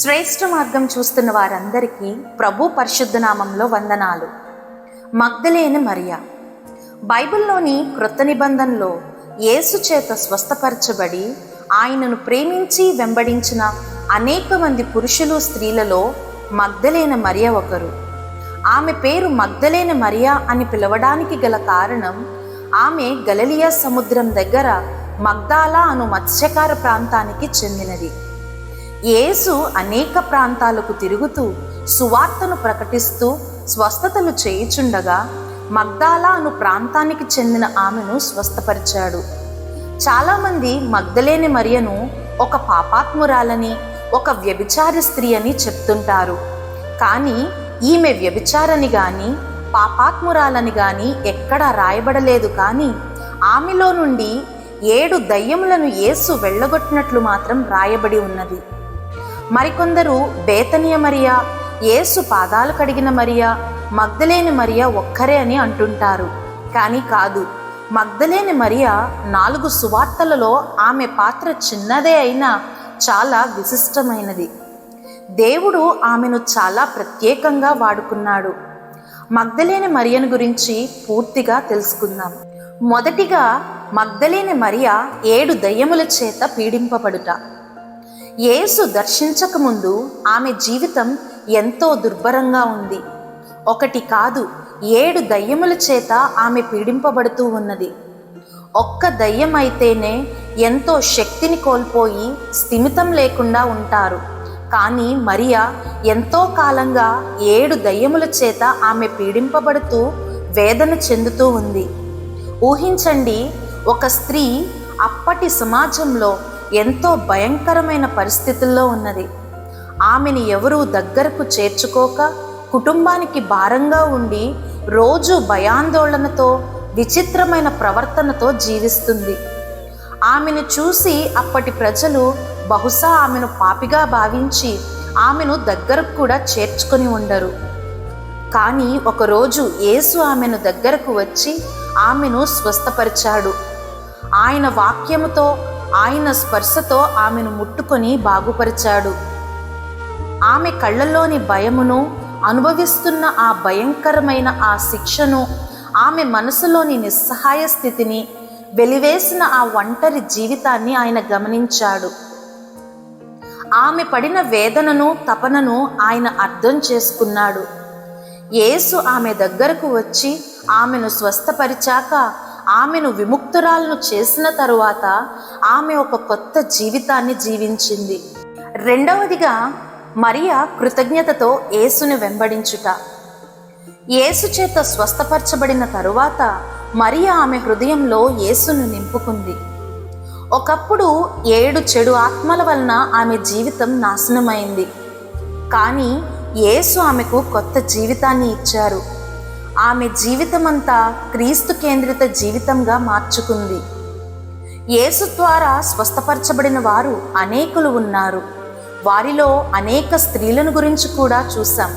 శ్రేష్ఠ మార్గం చూస్తున్న వారందరికీ ప్రభు పరిశుద్ధనామంలో వందనాలు. మగ్ధలేని మరియా బైబిల్లోని క్రొత్త నిబంధనలో యేసు చేత స్వస్థపరచబడి ఆయనను ప్రేమించి వెంబడించిన అనేక మంది పురుషులు స్త్రీలలో మగ్ధలేన మరియ ఒకరు. ఆమె పేరు మగ్ధలేన మరియా అని పిలవడానికి గల కారణం ఆమె గలలియా సముద్రం దగ్గర మగ్దాలా అను మత్స్యకార ప్రాంతానికి చెందినది. యేసు అనేక ప్రాంతాలకు తిరుగుతూ సువార్తను ప్రకటిస్తూ స్వస్థతలు చేయుచుండగా మగ్దాలా అను ప్రాంతానికి చెందిన ఆమెను స్వస్థపరిచాడు. చాలామంది మగ్ధలేని మరియను ఒక పాపాత్మురాలని ఒక వ్యభిచారి స్త్రీ అని చెప్తుంటారు. కానీ ఈమె వ్యభిచారని గాని పాపాత్మురాలని గాని ఎక్కడా రాయబడలేదు కానీ ఆమెలో నుండి ఏడు దయ్యములను యేసు వెళ్ళగొట్టినట్లు మాత్రం రాయబడి ఉన్నది. మరికొందరు బేతనియ మరియా యేసు పాదాలు కడిగిన మరియా మగ్ధలేని మరియా ఒక్కరే అని అంటుంటారు. కానీ కాదు మగ్ధలేని మరియా నాలుగు సువార్తలలో ఆమె పాత్ర చిన్నదే అయినా చాలా విశిష్టమైనది. దేవుడు ఆమెను చాలా ప్రత్యేకంగా వాడుకున్నాడు. మగ్ధలేని మరియను గురించి పూర్తిగా తెలుసుకుందాం. మొదటిగా మగ్ధలేని మరియ ఏడు దయ్యముల చేత పీడింపబడుట. యేసు దర్శించకముందు ఆమె జీవితం ఎంతో దుర్భరంగా ఉంది. ఒకటి కాదు ఏడు దయ్యముల చేత ఆమె పీడింపబడుతూ ఉన్నది. ఒక్క దయ్యం అయితేనే ఎంతో శక్తిని కోల్పోయి స్థిమితం లేకుండా ఉంటారు. కానీ మరియా ఎంతో కాలంగా ఏడు దయ్యముల చేత ఆమె పీడింపబడుతూ వేదన చెందుతూ ఉంది. ఊహించండి ఒక స్త్రీ అప్పటి సమాజంలో ఎంతో భయంకరమైన పరిస్థితుల్లో ఉన్నది. ఆమెను ఎవరూ దగ్గరకు చేర్చుకోక కుటుంబానికి భారంగా ఉండి రోజు భయాందోళనతో విచిత్రమైన ప్రవర్తనతో జీవిస్తుంది. ఆమెను చూసి అప్పటి ప్రజలు బహుశా ఆమెను పాపిగా భావించి ఆమెను దగ్గరకు కూడా చేర్చుకొని ఉండరు. కానీ ఒకరోజు యేసు ఆమెను దగ్గరకు వచ్చి ఆమెను స్వస్థపరిచాడు. ఆయన వాక్యముతో ఆయన స్పర్శతో ఆమెను ముట్టుకొని బాగుపరిచాడు. ఆమె కళ్ళల్లోని భయమును అనుభవిస్తున్న ఆ భయంకరమైన ఆ శిక్షను ఆమె మనసులోని నిస్సహాయ స్థితిని వెలివేసిన ఆ ఒంటరి జీవితాన్ని ఆయన గమనించాడు. ఆమె పడిన వేదనను తపనను ఆయన అర్థం చేసుకున్నాడు. యేసు ఆమె దగ్గరకు వచ్చి ఆమెను స్వస్థపరిచాక ఆమెను విముక్తురాలను చేసిన తరువాత ఆమె ఒక కొత్త జీవితాన్ని జీవించింది. రెండవదిగా మరియా కృతజ్ఞతతో యేసుని వెంబడించుట. యేసు చేత స్వస్థపరచబడిన తరువాత మరియా ఆమె హృదయంలో యేసును నింపుకుంది. ఒకప్పుడు ఏడు చెడు ఆత్మల వలన ఆమె జీవితం నాశనమైంది. కానీ యేసు ఆమెకు కొత్త జీవితాన్ని ఇచ్చారు. ఆమె జీవితమంతా క్రీస్తు కేంద్రిత జీవితంగా మార్చుకుంది. యేసు ద్వారా స్వస్థపరచబడిన వారు అనేకులు ఉన్నారు. వారిలో అనేక స్త్రీలను గురించి కూడా చూసాం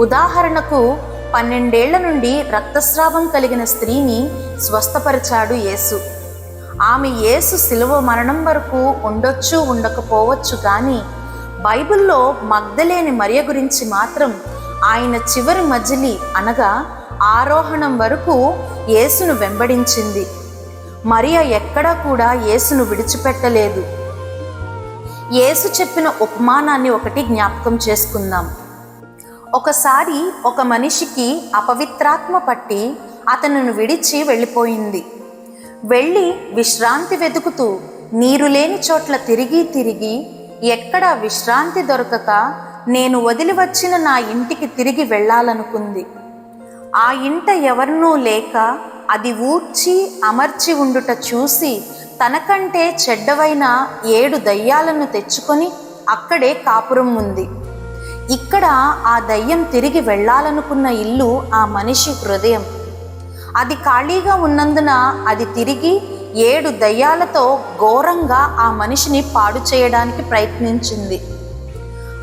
ఉదాహరణకు పన్నెండేళ్ళ నుండి రక్తస్రావం కలిగిన స్త్రీని స్వస్థపరిచాడు యేసు. ఆమె యేసు శిలువ మరణం వరకు ఉండొచ్చు ఉండకపోవచ్చు కానీ బైబిల్లో మగ్ధలేని మరియ గురించి మాత్రం ఆయన చివరి మజిలి అనగా ఆరోహణం వరకు యేసును వెంబడించింది. మరియ ఎక్కడా కూడా యేసును విడిచిపెట్టలేదు. యేసు చెప్పిన ఉపమానాన్ని ఒకటి జ్ఞాపకం చేసుకుందాం. ఒకసారి ఒక మనిషికి అపవిత్రాత్మ పట్టి అతనును విడిచి వెళ్ళిపోయింది. వెళ్ళి విశ్రాంతి వెతుకుతూ నీరు లేని చోట్ల తిరిగి తిరిగి ఎక్కడ విశ్రాంతి దొరకక నేను వదిలి వచ్చిన నా ఇంటికి తిరిగి వెళ్ళాలనుకుంది. ఆ ఇంట ఎవరినూ లేక అది ఊడ్చి అమర్చి ఉండుట చూసి తనకంటే చెడ్డవైన ఏడు దయ్యాలను తెచ్చుకొని అక్కడే కాపురం ఉంది. ఇక్కడ ఆ దయ్యం తిరిగి వెళ్ళాలనుకున్న ఇల్లు ఆ మనిషి హృదయం. అది ఖాళీగా ఉన్నందున అది తిరిగి ఏడు దయ్యాలతో ఘోరంగా ఆ మనిషిని పాడు చేయడానికి ప్రయత్నించింది.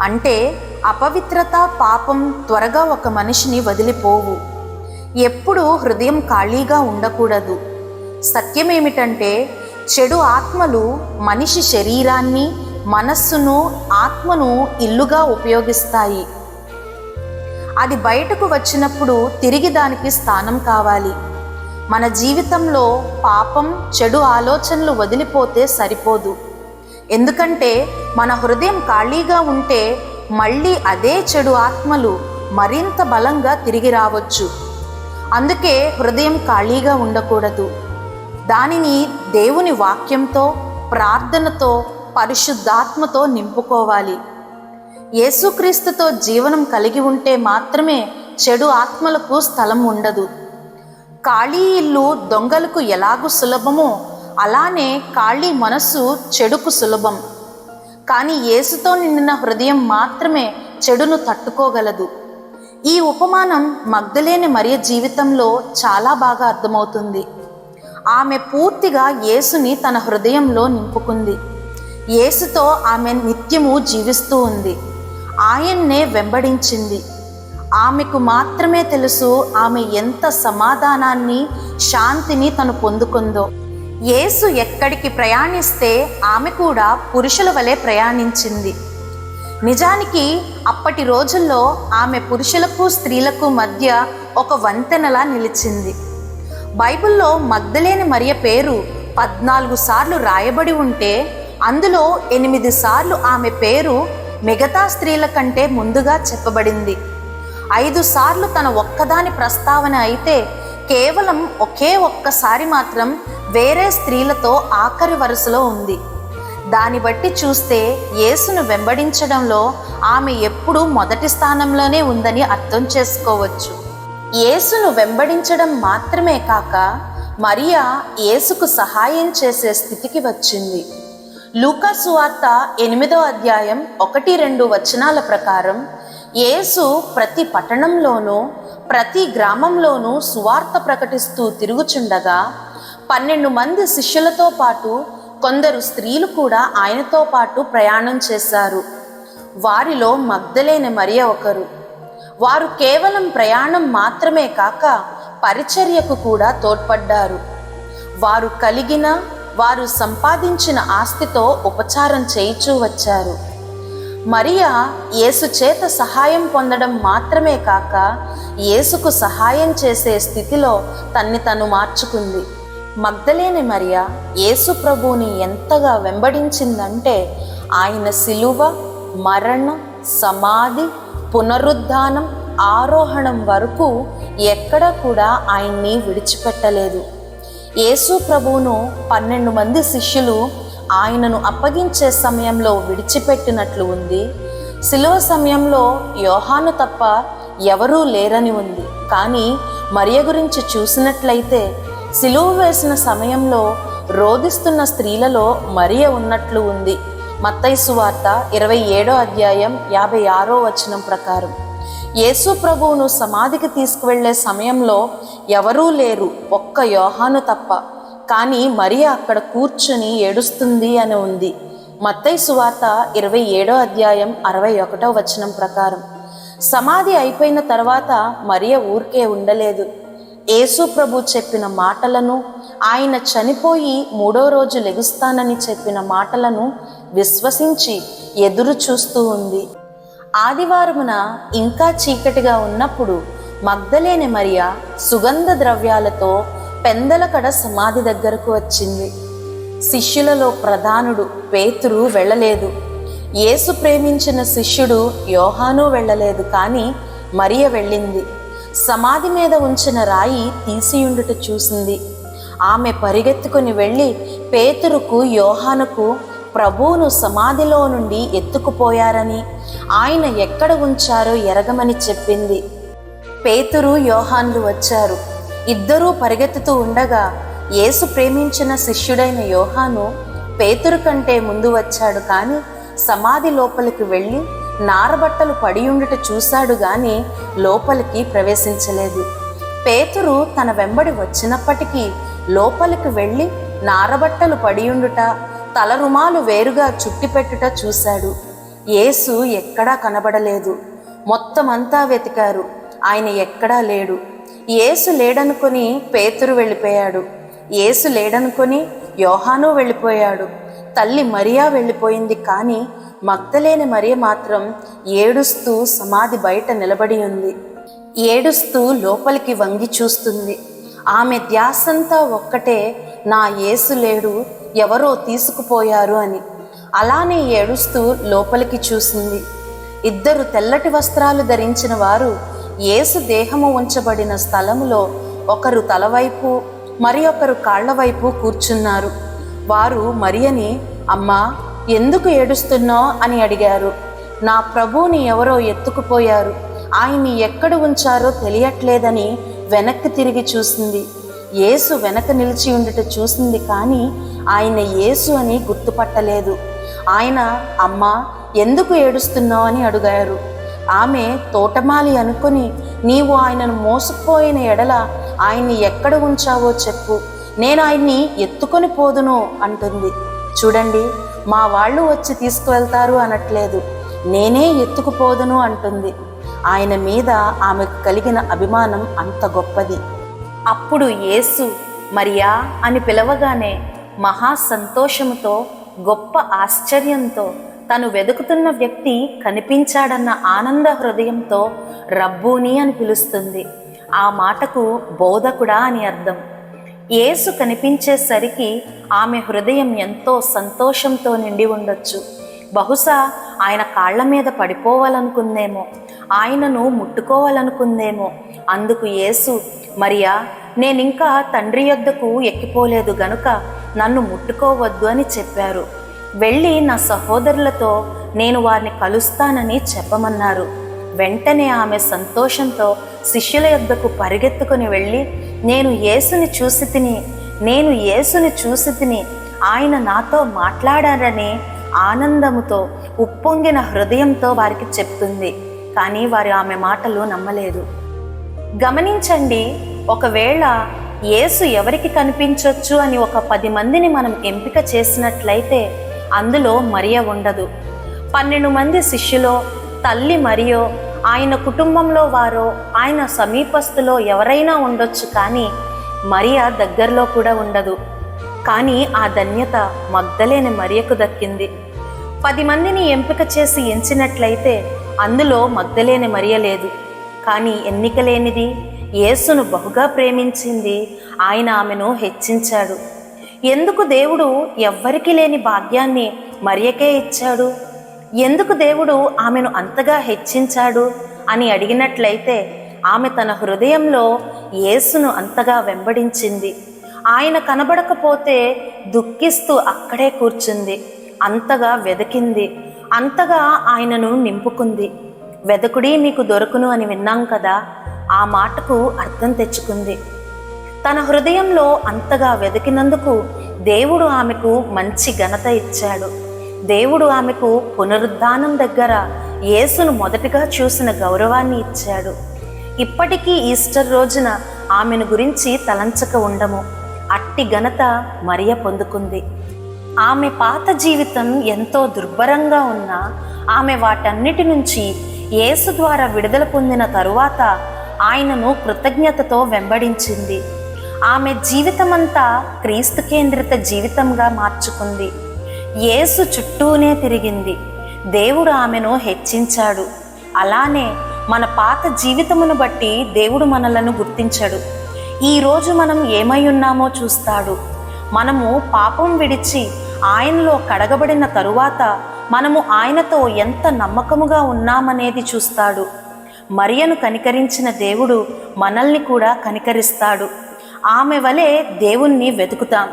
అంటే అపవిత్రత పాపం త్వరగా ఒక మనిషిని వదిలిపోవు. ఎప్పుడూ హృదయం ఖాళీగా ఉండకూడదు. సత్యమేమిటంటే చెడు ఆత్మలు మనిషి శరీరాన్ని మనస్సును ఆత్మను ఇల్లుగా ఉపయోగిస్తాయి. అది బయటకు వచ్చినప్పుడు తిరిగి దానికి స్థానం కావాలి. మన జీవితంలో పాపం చెడు ఆలోచనలు వదిలిపోతే సరిపోదు. ఎందుకంటే మన హృదయం ఖాళీగా ఉంటే మళ్ళీ అదే చెడు ఆత్మలు మరింత బలంగా తిరిగి రావచ్చు. అందుకే హృదయం ఖాళీగా ఉండకూడదు. దానిని దేవుని వాక్యంతో ప్రార్థనతో పరిశుద్ధాత్మతో నింపుకోవాలి. యేసుక్రీస్తుతో జీవనం కలిగి ఉంటే మాత్రమే చెడు ఆత్మలకు స్థలం ఉండదు. ఖాళీ ఇల్లు దొంగలకు ఎలాగు సులభమో అలానే ఖాళీ మనస్సు చెడుకు సులభం. కానీ యేసుతో నిండిన హృదయం మాత్రమే చెడును తట్టుకోగలదు. ఈ ఉపమానం మగ్ధలేని మరియ జీవితంలో చాలా బాగా అర్థమవుతుంది. ఆమె పూర్తిగా యేసుని తన హృదయంలో నింపుకుంది. యేసుతో ఆమె నిత్యము జీవిస్తూ ఉంది. ఆయన్నే వెంబడించింది. ఆమెకు మాత్రమే తెలుసు ఆమె ఎంత సమాధానాన్ని శాంతిని తను పొందుకుందో. యేసు ఎక్కడికి ప్రయాణిస్తే ఆమె కూడా పురుషుల వలె ప్రయాణించింది. నిజానికి అప్పటి రోజుల్లో ఆమె పురుషులకు స్త్రీలకు మధ్య ఒక వంతెనలా నిలిచింది. బైబిల్లో మగ్ధలేని మరియ పేరు పద్నాలుగు సార్లు రాయబడి ఉంటే అందులో ఎనిమిది సార్లు ఆమె పేరు మిగతా స్త్రీల కంటే ముందుగా చెప్పబడింది. ఐదు సార్లు తన ఒక్కదాని ప్రస్తావన అయితే కేవలం ఒకే ఒక్కసారి మాత్రం వేరే స్త్రీలతో ఆఖరి వరుసలో ఉంది. దాన్ని బట్టి చూస్తే యేసును వెంబడించడంలో ఆమె ఎప్పుడూ మొదటి స్థానంలోనే ఉందని అర్థం చేసుకోవచ్చు. యేసును వెంబడించడం మాత్రమే కాక మరియా యేసుకు సహాయం చేసే స్థితికి వచ్చింది. లూకా సువార్త ఎనిమిదో అధ్యాయం ఒకటి రెండు వచనాల ప్రకారం యేసు ప్రతి పట్టణంలోనూ ప్రతి గ్రామంలోనూ సువార్త ప్రకటిస్తూ తిరుగుచుండగా పన్నెండు మంది శిష్యులతో పాటు కొందరు స్త్రీలు కూడా ఆయనతో పాటు ప్రయాణం చేశారు. వారిలో మగ్ధలేని మరియ ఒకరు. వారు కేవలం ప్రయాణం మాత్రమే కాక పరిచర్యకు కూడా తోడ్పడ్డారు. వారు కలిగిన వారు సంపాదించిన ఆస్తితో ఉపచారం చేయిచూ వచ్చారు. మరియా యేసు చేత సహాయం పొందడం మాత్రమే కాక యేసుకు సహాయం చేసే స్థితిలో తన్ని తను మార్చుకుంది. మగ్ధలేని మరియా యేసు ప్రభువుని ఎంతగా వెంబడించిందంటే ఆయన సిలువ మరణం సమాధి పునరుద్ధానం ఆరోహణం వరకు ఎక్కడ కూడా ఆయన్ని విడిచిపెట్టలేదు. యేసు ప్రభువును పన్నెండు మంది శిష్యులు ఆయనను అప్పగించే సమయంలో విడిచిపెట్టినట్లు ఉంది. శిలువ సమయంలో యోహాను తప్ప ఎవరూ లేరని ఉంది. కానీ మరియ గురించి చూసినట్లయితే సిలువ వేసిన సమయంలో రోధిస్తున్న స్త్రీలలో మరియ ఉన్నట్లు ఉంది. మత్తైసు వార్త ఇరవై ఏడో అధ్యాయం యాభై ఆరో వచనం ప్రకారం. యేసు ప్రభువును సమాధికి తీసుకువెళ్ళే సమయంలో ఎవరూ లేరు ఒక్క యోహాను తప్ప. కానీ మరియ అక్కడ కూర్చుని ఏడుస్తుంది అని ఉంది. మత్తై సువార్త ఇరవై ఏడో అధ్యాయం అరవై ఒకటో వచనం ప్రకారం. సమాధి అయిపోయిన తర్వాత మరియ ఊరికే ఉండలేదు. యేసు ప్రభు చెప్పిన మాటలను ఆయన చనిపోయి మూడో రోజు లెగుస్తానని చెప్పిన మాటలను విశ్వసించి ఎదురు చూస్తూ ఉంది. ఆదివారమున ఇంకా చీకటిగా ఉన్నప్పుడు మగ్ధలేని మరియ సుగంధ ద్రవ్యాలతో పెందలకడ సమాధి దగ్గరకు వచ్చింది. శిష్యులలో ప్రధానుడు పేతురు వెళ్ళలేదు. యేసు ప్రేమించిన శిష్యుడు యోహాను వెళ్ళలేదు కానీ మరియ వెళ్ళింది. సమాధి మీద ఉంచిన రాయి తీసియుండుట చూసింది. ఆమె పరిగెత్తుకుని వెళ్ళి పేతురుకు యోహానుకు ప్రభువును సమాధిలో నుండి ఎత్తుకుపోయారని ఆయన ఎక్కడ ఉంచారో ఎరగమని చెప్పింది. పేతురు యోహాన్లు వచ్చారు. ఇద్దరూ పరిగెత్తుతూ ఉండగా యేసు ప్రేమించిన శిష్యుడైన యోహాను పేతురు కంటే ముందు వచ్చాడు కానీ సమాధి లోపలికి వెళ్ళి నారబట్టలు పడియుండుట చూశాడు గాని లోపలికి ప్రవేశించలేదు. పేతురు తన వెంబడి వచ్చినప్పటికీ లోపలికి వెళ్ళి నారబట్టలు పడియుండుట తల రుమాలు వేరుగా చుట్టిపెట్టుట చూశాడు. యేసు ఎక్కడా కనబడలేదు. మొత్తమంతా వెతికారు. ఆయన ఎక్కడా లేడు. యేసు లేడనుకొని పేతురు వెళ్ళిపోయాడు. యేసు లేడనుకొని యోహాను వెళ్ళిపోయాడు. తల్లి మరియా వెళ్ళిపోయింది కానీ మగ్ధలేని మరియ మాత్రం ఏడుస్తూ సమాధి బయట నిలబడి ఉంది. ఏడుస్తూ లోపలికి వంగి చూస్తుంది. ఆమె ధ్యాసంతా ఒక్కటే నా యేసు లేడు ఎవరో తీసుకుపోయారు అని. అలానే ఏడుస్తూ లోపలికి చూసింది. ఇద్దరు తెల్లటి వస్త్రాలు ధరించిన వారు యేసు దేహము ఉంచబడిన స్థలములో ఒకరు తలవైపు మరి ఒకరు కాళ్ళవైపు కూర్చున్నారు. వారు మరియని అమ్మా ఎందుకు ఏడుస్తున్నావు? అని అడిగారు. నా ప్రభువుని ఎవరో ఎత్తుకుపోయారు. ఆయన్ని ఎక్కడ ఉంచారో తెలియట్లేదని వెనక్కి తిరిగి చూసింది. యేసు వెనక నిలిచి ఉండుట చూసింది కానీ ఆయన యేసు అని గుర్తుపట్టలేదు. ఆయన అమ్మ ఎందుకు ఏడుస్తున్నావు? అని అడిగారు. ఆమె తోటమాలి అనుకుని నీవు ఆయనను మోసుకుపోయిన ఎడల ఆయన్ని ఎక్కడ ఉంచావో చెప్పు. నేను ఆయన్ని ఎత్తుకొని పోదును అంటుంది. చూడండి మా వాళ్ళు వచ్చి తీసుకువెళ్తారు అనట్లేదు. నేనే ఎత్తుకుపోదును అంటుంది. ఆయన మీద ఆమెకు కలిగిన అభిమానం అంత గొప్పది. అప్పుడు యేసు మరియా అని పిలవగానే మహా సంతోషముతో గొప్ప ఆశ్చర్యంతో తను వెతుకుతున్న వ్యక్తి కనిపించాడన్న ఆనంద హృదయంతో రబ్బూని అని పిలుస్తుంది. ఆ మాటకు బోధకుడా అని అర్థం. యేసు కనిపించేసరికి ఆమె హృదయం ఎంతో సంతోషంతో నిండి ఉండొచ్చు. బహుశా ఆయన కాళ్ళ మీద పడిపోవాలనుకుందేమో ఆయనను ముట్టుకోవాలనుకుందేమో. అందుకు యేసు మరియా నేనింకా తండ్రి యొద్దకు ఎక్కిపోలేదు గనుక నన్ను ముట్టుకోవద్దు అని చెప్పారు. వెళ్ళి నా సహోదరులతో నేను వారిని కలుస్తానని చెప్పమన్నారు. వెంటనే ఆమె సంతోషంతో శిష్యుల యొద్దకు పరిగెత్తుకుని వెళ్ళి నేను యేసుని చూసి తిని నేను యేసుని చూసి తిని ఆయన నాతో మాట్లాడారని ఆనందముతో ఉప్పొంగిన హృదయంతో వారికి చెప్తుంది. కానీ వారు ఆమె మాటలు నమ్మలేదు. గమనించండి ఒకవేళ యేసు ఎవరికి కనిపించవచ్చు అని ఒక పది మందిని మనం ఎంపిక చేసినట్లయితే అందులో మరియ ఉండదు. పన్నెండు మంది శిష్యులో తల్లి మరియో ఆయన కుటుంబంలో వారో ఆయన సమీపస్తులో ఎవరైనా ఉండొచ్చు కానీ మరియ దగ్గరలో కూడా ఉండదు. కానీ ఆ ధన్యత మగ్ధలేని మరియకు దక్కింది. పది మందిని ఎంపిక చేసి ఎంచినట్లయితే అందులో మగ్ధలేని మరియ లేదు. కానీ ఎన్నిక లేనిది యేసును బహుగా ప్రేమించింది ఆయన ఆమెను హెచ్చించాడు. ఎందుకు దేవుడు ఎవ్వరికి లేని భాగ్యాన్ని మరియకే ఇచ్చాడు? ఎందుకు దేవుడు ఆమెను అంతగా హెచ్చించాడు అని అడిగినట్లయితే ఆమె తన హృదయంలో యేసును అంతగా వెంబడించింది. ఆయన కనబడకపోతే దుఃఖిస్తూ అక్కడే కూర్చుంది. అంతగా వెతికింది అంతగా ఆయనను నింపుకుంది. వెదకుడి మీకు దొరకును అని విన్నాం కదా. ఆ మాటకు అర్థం తెచ్చుకుంది. తన హృదయంలో అంతగా వెతికినందుకు దేవుడు ఆమెకు మంచి ఘనత ఇచ్చాడు. దేవుడు ఆమెకు పునరుద్ధానం దగ్గర యేసును మొదటిగా చూసిన గౌరవాన్ని ఇచ్చాడు. ఇప్పటికీ ఈస్టర్ రోజున ఆమెను గురించి తలంచక ఉండము. అట్టి ఘనత మరియ పొందుకుంది. ఆమె పాత జీవితం ఎంతో దుర్భరంగా ఉన్నా ఆమె వాటన్నిటి నుంచి యేసు ద్వారా విడుదల పొందిన తరువాత ఆయనను కృతజ్ఞతతో వెంబడించింది. ఆమె జీవితమంతా క్రీస్తు కేంద్రిత జీవితంగా మార్చుకుంది. యేసు చుట్టూనే తిరిగింది. దేవుడు ఆమెను హెచ్చించాడు. అలానే మన పాత జీవితమును బట్టి దేవుడు మనలను గుర్తించడు. ఈరోజు మనం ఏమై ఉన్నామో చూస్తాడు. మనము పాపం విడిచి ఆయనలో కడగబడిన తరువాత మనము ఆయనతో ఎంత నమ్మకముగా ఉన్నామనేది చూస్తాడు. మరియను కనికరించిన దేవుడు మనల్ని కూడా కనికరిస్తాడు. ఆమె వలె దేవుణ్ణి వెతుకుతాం.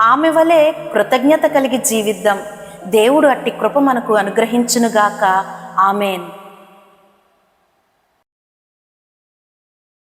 ఆమె వలె కృతజ్ఞత కలిగి జీవిద్దాం. దేవుడు అట్టి కృప మనకు అనుగ్రహించునుగాక. ఆమెన్.